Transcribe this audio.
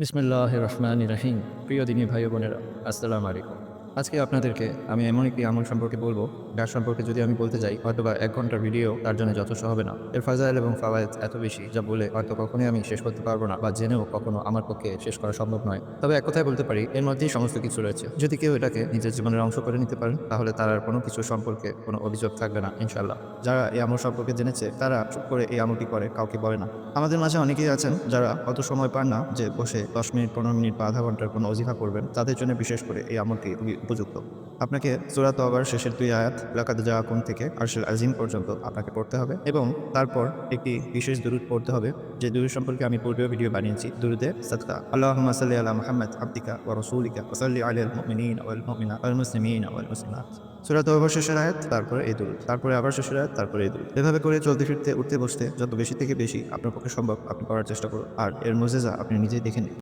বিসমিল্লাহ রহমান রাহিম। প্রিয় দিনী ভাই বোনেরা আসসালামু আলাইকুম। আজকে আপনাদেরকে আমি এমন একটি আমল সম্পর্কে বলব যার সম্পর্কে যদি আমি বলতে যাই হয়তো বা এক ঘণ্টার ভিডিও তার জন্য যথেষ্ট হবে না। এর ফাজাইল এবং ফাওয়ায়েদ এত বেশি, যা বলে হয়তো কখনোই আমি শেষ করতে পারব না বা জেনেও কখনো আমার পক্ষে শেষ করা সম্ভব নয়। তবে এক কথায় বলতে পারি, এর মধ্যেই সমস্ত কিছু রয়েছে। যদি কেউ এটাকে নিজের জীবনের অংশ করে নিতে পারেন, তাহলে তার আর কোনো কিছু সম্পর্কে কোনো অভিযোগ থাকবে না ইনশাল্লাহ যারা এই আমল সম্পর্কে জেনেছে, তারা চুপ করে এই আমলটি করে, কাউকে বলে না। আমাদের মাঝে অনেকেই আছেন, যারা অত সময় পান না যে বসে দশ মিনিট, পনেরো মিনিট বা আধা ঘণ্টার কোনো অজিফা করবেন। তাদের জন্য বিশেষ করে এই আমলটি উপযুক্ত। আপনাকে সুরাত আবার শেষের দুই আয়াত, লাকাদ যা কোন থেকে আরশেল আজিম পর্যন্ত আপনাকে পড়তে হবে এবং তারপর একটি বিশেষ দুরুদ পড়তে হবে। যে দুরুদ সম্পর্কে আমি পূর্বেও ভিডিও বানিয়েছি, দুরুদে সাদকা। আল্লাহ সাল্লি আলা মুহাম্মদ আব্দিকা ওয়া রাসূলিকা ওয়া সাল্লি আলাল মুমিনিন ওয়াল মুমিনাত ওয়াল মুসলিমিন ওয়াল মুসলিমাত। সুরাত আবার শেষের আয়াত, তারপরে এই দুরুদ। তারপরে আবার শেষের আয়াত, তারপরে এই দুরুদ। এভাবে করে চলতে ফিরতে, উঠতে বসতে যত বেশি থেকে বেশি আপনার পক্ষে সম্ভব আপনি করার চেষ্টা করুন। আর এর মজেজা আপনি নিজেই দেখে নিন।